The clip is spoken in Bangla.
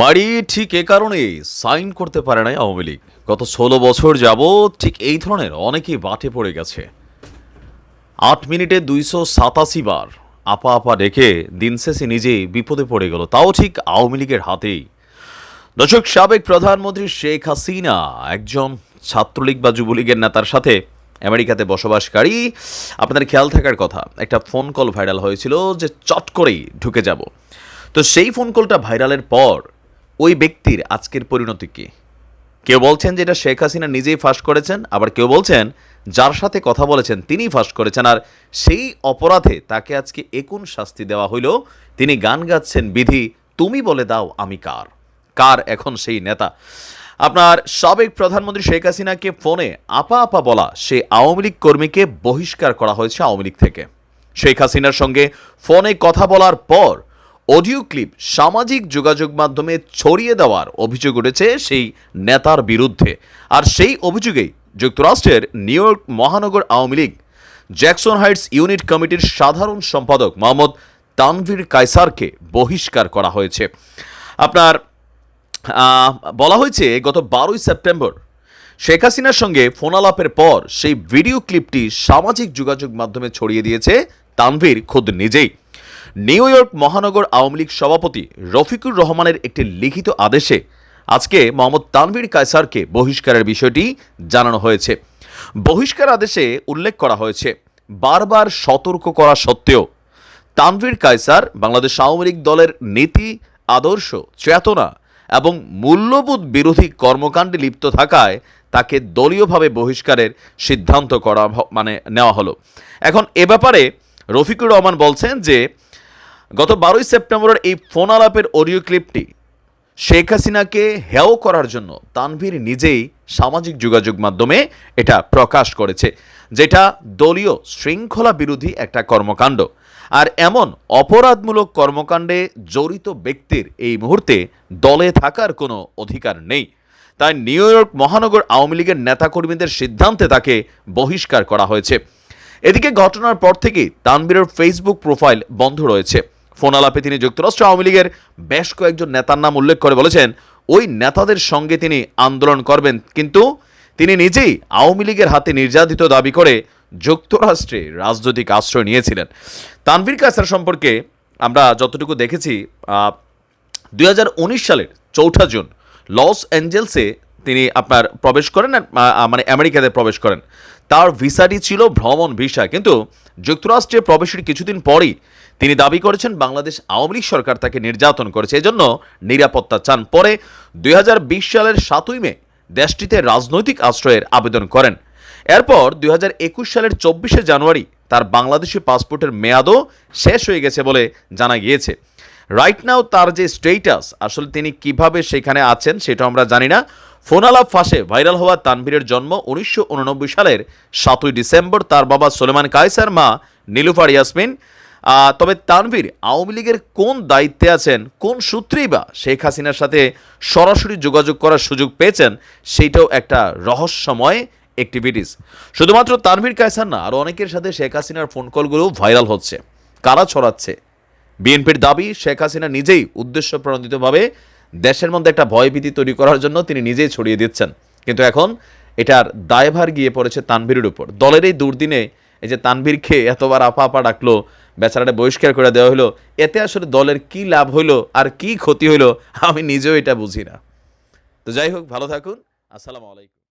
মারি ঠিক এ কারণেই সাইন করতে পারে নাই আওয়ামী লীগ। গত ষোলো বছর যাবৎ ঠিক এই ধরনের অনেকেই বাটে পড়ে গেছে। আট মিনিটে দুইশো সাতাশি বার আপা আপা ডেকে দিন শেষে নিজেই বিপদে পড়ে গেল। তাও ঠিক আওয়ামী লীগের হাতেই। দর্শক, সাবেক প্রধানমন্ত্রী শেখ হাসিনা, একজন ছাত্রলীগ বা যুবলীগের নেতার সাথে আমেরিকাতে বসবাসকারী। আপনাদের খেয়াল থাকার কথা, একটা ফোন কল ভাইরাল হয়েছিল যে চট করেই ঢুকে যাব। তো সেই ফোন কলটা ভাইরালের পর ওই ব্যক্তির আজকের পরিণতি কী? কেউ বলছেন যে এটা শেখ হাসিনা নিজেই ফাঁস করেছেন, আবার কেউ বলছেন যার সাথে কথা বলেছেন তিনি ফাঁস করেছেন, আর সেই অপরাধে তাকে আজকে একুন শাস্তি দেওয়া হইল। তিনি গান গাচ্ছেন, বিধি, তুমি বলে দাও আমি কার? কার এখন সেই নেতা? আপনার সাবেক প্রধানমন্ত্রী শেখ হাসিনাকে ফোনে আপা আপা বলা সে আওয়ামী লীগ কর্মীকে বহিষ্কার করা হয়েছে আওয়ামী লীগ থেকে। শেখ হাসিনার সঙ্গে ফোনে কথা বলার পর অডিও ক্লিপ সামাজিক যোগাযোগ মাধ্যমে ছড়িয়ে দেওয়ার অভিযোগ উঠেছে সেই নেতার বিরুদ্ধে। আর সেই অভিযোগেই যুক্তরাষ্ট্রের নিউ ইয়র্ক মহানগর Awami League, Jackson Heights unit কমিটির সাধারণ সম্পাদক মোহাম্মদ তানভীর কায়সারকে বহিষ্কার করা হয়েছে। আপনার বলা হয়েছে গত বারোই সেপ্টেম্বর শেখ হাসিনার সঙ্গে ফোনালাপের পর সেই ভিডিও ক্লিপটি সামাজিক যোগাযোগ মাধ্যমে ছড়িয়ে দিয়েছে তানভীর, খোদ নিজেই। নিউ ইয়র্ক মহানগর আওয়ামী লীগ সভাপতি রফিকুর রহমানের একটি লিখিত আদেশে আজকে মোহাম্মদ তানভীর কায়সারকে বহিষ্কারের বিষয়টি জানানো হয়েছে। বহিষ্কার আদেশে উল্লেখ করা হয়েছে, বারবার সতর্ক করা সত্ত্বেও তানভীর কায়সার বাংলাদেশ আওয়ামী লীগ দলের নীতি, আদর্শ, চেতনা এবং মূল্যবোধ বিরোধী কর্মকাণ্ডে লিপ্ত থাকায় তাকে দলীয়ভাবে বহিষ্কারের সিদ্ধান্ত করা মানে নেওয়া হলো। এখন এ ব্যাপারে রফিকুর রহমান বলছেন যে গত বারোই সেপ্টেম্বরের এই ফোন আলাপের অডিও ক্লিপটি শেখ হাসিনাকে হেয় করার জন্য তানভীর নিজেই সামাজিক যোগাযোগ মাধ্যমে এটা প্রকাশ করেছে, যেটা দলীয় শৃঙ্খলা বিরোধী একটা কর্মকাণ্ড। আর এমন অপরাধমূলক কর্মকাণ্ডে জড়িত ব্যক্তির এই মুহূর্তে দলে থাকার কোনো অধিকার নেই। তাই নিউ ইয়র্ক মহানগর আওয়ামী লীগের নেতাকর্মীদের সিদ্ধান্তে তাকে বহিষ্কার করা হয়েছে। এদিকে ঘটনার পর থেকেই তানবীরের ফেসবুক প্রোফাইল বন্ধ রয়েছে। ফোন আলাপে তিনি যুক্তরাষ্ট্র আওয়ামী লীগের বেশ কয়েকজন নেতার নাম উল্লেখ করে বলেছেন, ওই নেতাদের সঙ্গে তিনি আন্দোলন করবেন। কিন্তু তিনি নিজেই আওয়ামী লীগের হাতে নির্যাতিত দাবি করে যুক্তরাষ্ট্রে রাজনৈতিক আশ্রয় নিয়েছিলেন। তানভীর কাসার সম্পর্কে আমরা যতটুকু দেখেছি দুই হাজার উনিশ সালের চৌঠা জুন লস অ্যাঞ্জেলসে তিনি আপনার প্রবেশ করেন মানে আমেরিকাতে প্রবেশ করেন। তার ভিসাটি ছিল ভ্রমণ ভিসা, কিন্তু যুক্তরাষ্ট্রে প্রবেশের কিছুদিন পরই তিনি দাবি করেছেন বাংলাদেশ আওয়ামী লীগ সরকার তাকে নির্যাতন করেছে। এজন্য নিরাপত্তা চান। পরে দুই হাজার বিশ সালের সাতই মে দেশটিতে রাজনৈতিক আশ্রয়ের আবেদন করেন। এরপর দুই হাজার একুশ সালের চব্বিশে জানুয়ারি তার বাংলাদেশি পাসপোর্টের মেয়াদও শেষ হয়ে গেছে বলে জানা গিয়েছে। রাইট নাও তার যে স্টেটাস আসলে তিনি কীভাবে সেখানে আছেন সেটা আমরা জানি না। ফোনালাপ ফাঁসে ভাইরাল হওয়া তানভীরের জন্ম উনিশশো উননব্বই সালের সাতই ডিসেম্বর, তার বাবা সোলেমান কায়সার, মা নীলুফার ইয়াসমিন। তবে তানভীর আওয়ামী লীগের কোন দায়িত্বে আছেন, কোন সূত্রেই বা শেখ হাসিনার সাথে সরাসরি যোগাযোগ করার সুযোগ পেয়েছেন, সেইটাও একটা রহস্যময় অ্যাক্টিভিটিস শুধুমাত্র তানভীর কায়সার না, আর অনেকের সাথে শেখ হাসিনার ফোন কলগুলোও ভাইরাল হচ্ছে। কারা ছড়াচ্ছে? বিএনপির দাবি, শেখ হাসিনা নিজেই উদ্দেশ্য প্রণোদিতভাবে দেশের মধ্যে একটা ভয়ভীতি তৈরি করার জন্য তিনি নিজেই ছড়িয়ে দিচ্ছেন। কিন্তু এখন এটার দায়ভার গিয়ে পড়েছে তানভীরের উপর। দলের এই দুর্দিনে এই যে তানভীর খেয়ে এতবার আপা আপা ডাকলো বেচারাটা বহিষ্কার করে দেওয়া হলো, এতে আসলে দলের কি লাভ হইল আর কি ক্ষতি হইল আমি নিজেও এটা বুঝি না। তো যাই হোক, ভালো থাকুন। আসসালামু আলাইকুম।